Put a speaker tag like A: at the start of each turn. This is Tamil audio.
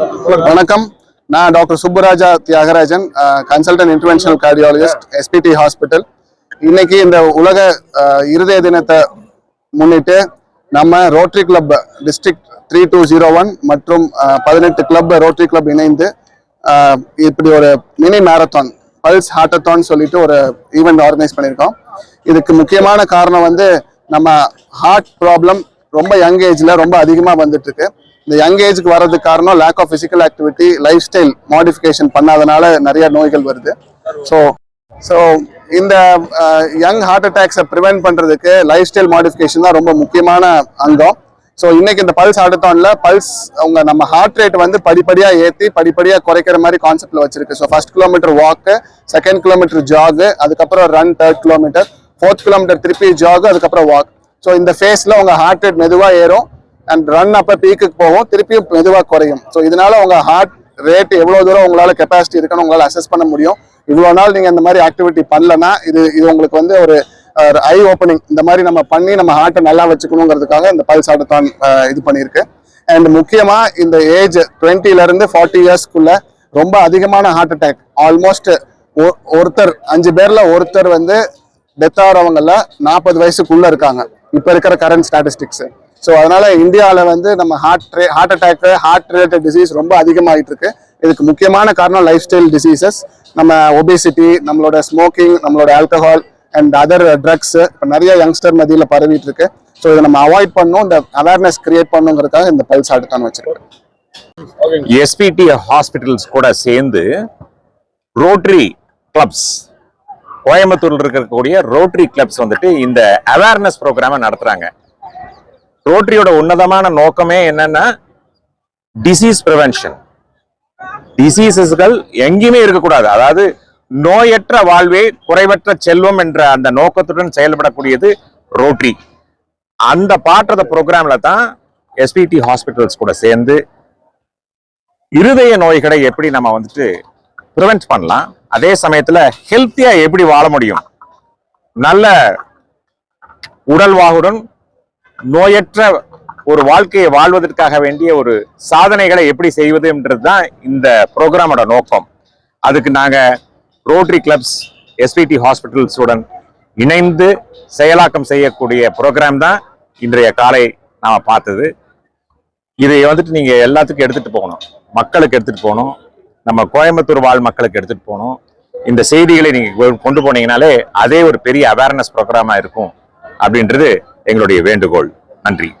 A: வணக்கம். நான் doctor Subburaja Thiyagarajan consultant interventional cardiologist SPD hospital இன்னைக்கு இந்த உலக இருதய தினத்தை முன்னிட்டு நம்ம rotary club district three two zero one மற்றும் பதினெட்டு கிளப் ரோட்டரி கிளப் இணைந்து இப்படி ஒரு மினி மேரத்தான் பல்ஸ் ஹார்டத்தான் சொல்லிட்டு ஒரு ஈவெண்ட் ஆர்கனைஸ் பண்ணியிருக்கோம். இதுக்கு முக்கியமான காரணம் வந்து நம்ம ஹார்ட் ப்ராப்ளம் ரொம்ப யங் ஏஜ்ல ரொம்ப அதிகமாக வந்துட்டு இருக்கு. இந்த யங் ஏஜுக்கு வர்றதுக்கு காரணம் lack of physical activity lifestyle modification பண்ணாதனால நிறைய நோய்கள் வருது. ஸோ ஸோ இந்த யங் ஹார்ட் அட்டாக்ஸை ப்ரிவென்ட் பண்ணுறதுக்கு லைஃப் ஸ்டைல் மாடிஃபிகேஷன் தான் ரொம்ப முக்கியமான அங்கம். ஸோ இன்னைக்கு இந்த பல்ஸ் ஹார்டத்தான்ல பல்ஸ் அவங்க நம்ம ஹார்ட் ரேட் வந்து படிப்படியாக ஏற்றி படிப்படியாக குறைக்கிற மாதிரி கான்செப்டில் வச்சிருக்கு. So first kilometre walk second kilometre jog அதுக்கப்புறம் run third kilometre fourth kilometre திருப்பி ஜாகு அதுக்கப்புறம் வாக் ஸோ இந்த ஃபேஸில் உங்கள் ஹார்ட் ரேட் மெதுவாக ஏறும். அண்ட் ரன் அப்ப பீக்குக்கு போகும். திருப்பியும் மெதுவாக குறையும். ஸோ இதனால உங்க ஹார்ட் ரேட் எவ்வளவு தூரம் உங்களால கெப்பாசிட்டி இருக்குன்னு உங்களால அசஸ் பண்ண முடியும். இவ்வளவு நாள் நீங்க இந்த மாதிரி ஆக்டிவிட்டி பண்ணலன்னா இது இது உங்களுக்கு வந்து ஒரு ஐ ஓப்பனிங் இந்த மாதிரி நம்ம பண்ணி நம்ம ஹார்ட்டை நல்லா வச்சுக்கணுங்கிறதுக்காக இந்த பல்ஸ் ஆட்டத்தான் இது பண்ணியிருக்கு. அண்ட் முக்கியமா இந்த ஏஜ் டுவெண்ட்டில இருந்து ஃபார்ட்டி இயர்ஸ்க்குள்ள ரொம்ப அதிகமான ஹார்ட் அட்டாக் ஆல்மோஸ்ட் ஒருத்தர் அஞ்சு பேர்ல ஒருத்தர் வந்து டெத் ஆகிறவங்கல நாற்பது வயசுக்குள்ள இருக்காங்க. இப்ப இருக்கிற கரண்ட் ஸ்டாட்டிஸ்டிக்ஸ் ஸோ அதனால இந்தியாவில் வந்து நம்ம heart heart attack heart related disease ரொம்ப அதிகமாகிட்டு இருக்கு. இதுக்கு முக்கியமான காரணம் லைஃப் ஸ்டைல் டிசீசஸ் நம்ம ஒபேசிட்டி நம்மளோட ஸ்மோக்கிங் நம்மளோட ஆல்கஹால் அண்ட் அதர் ட்ரக்ஸ் இப்போ நிறைய யங்ஸ்டர் மதியில் பரவிட்டு இருக்கு. ஸோ இதை நம்ம அவாய்ட் பண்ணணும். இந்த அவேர்னஸ் கிரியேட் பண்ணுங்கிறதுக்காக இந்த பல்ஸ் ஆட்டுக்கான வச்சிருக்கோம்
B: எஸ்பிடி ஹாஸ்பிட்டல்ஸ் கூட சேர்ந்து ரோட்டரி கிளப்ஸ் கோயம்புத்தூரில் இருக்கக்கூடிய ரோட்டரி கிளப்ஸ் வந்துட்டு இந்த அவேர்னஸ் ப்ரோக்ராமை நடத்துகிறாங்க ரோட்டரியோட உன்னதமான நோக்கமே என்னன்னா டிசீஸ் ப்ரிவென்ஷன் டிசீசஸ்கள் எங்கேயுமே இருக்கக்கூடாது. அதாவது நோயற்ற வாழ்வே குறைவற்ற செல்வம் என்ற அந்த நோக்கத்துடன் செயல்படக்கூடியது ரோட்டரி அந்த பாட்டுறத ப்ரோக்ராம்ல தான் எஸ்பிடி ஹாஸ்பிட்டல்ஸ் கூட சேர்ந்து இருதய நோய்களை எப்படி நம்ம வந்துட்டு ப்ரிவென்ட் பண்ணலாம். அதே சமயத்துல ஹெல்த்தியா எப்படி வாழ முடியும். நல்ல உடல்வாகுடன் நோயற்ற ஒரு வாழ்க்கையை வாழ்வதற்காக வேண்டிய ஒரு சாதனைகளை எப்படி செய்வதுன்றது தான் இந்த ப்ரோக்ராமோட நோக்கம். அதுக்கு நாங்கள் ரோட்டரி கிளப்ஸ் எஸ்பிடி ஹாஸ்பிட்டல்ஸுடன் இணைந்து செயலாக்கம் செய்யக்கூடிய ப்ரோக்ராம் தான் இன்றைய காலை நாம் பார்த்தது. இதை வந்துட்டு நீங்கள் எல்லாத்துக்கும் எடுத்துகிட்டு போகணும். மக்களுக்கு எடுத்துகிட்டு போகணும். நம்ம கோயம்புத்தூர் வாழ் மக்களுக்கு எடுத்துகிட்டு போகணும். இந்த செய்திகளை நீங்கள் கொ- கொண்டு போனீங்கனாலே அதே ஒரு பெரிய அவேர்னஸ் ப்ரோக்ராமா இருக்கும். அப்படின்றது எங்களுடைய வேண்டுகோள். நன்றி.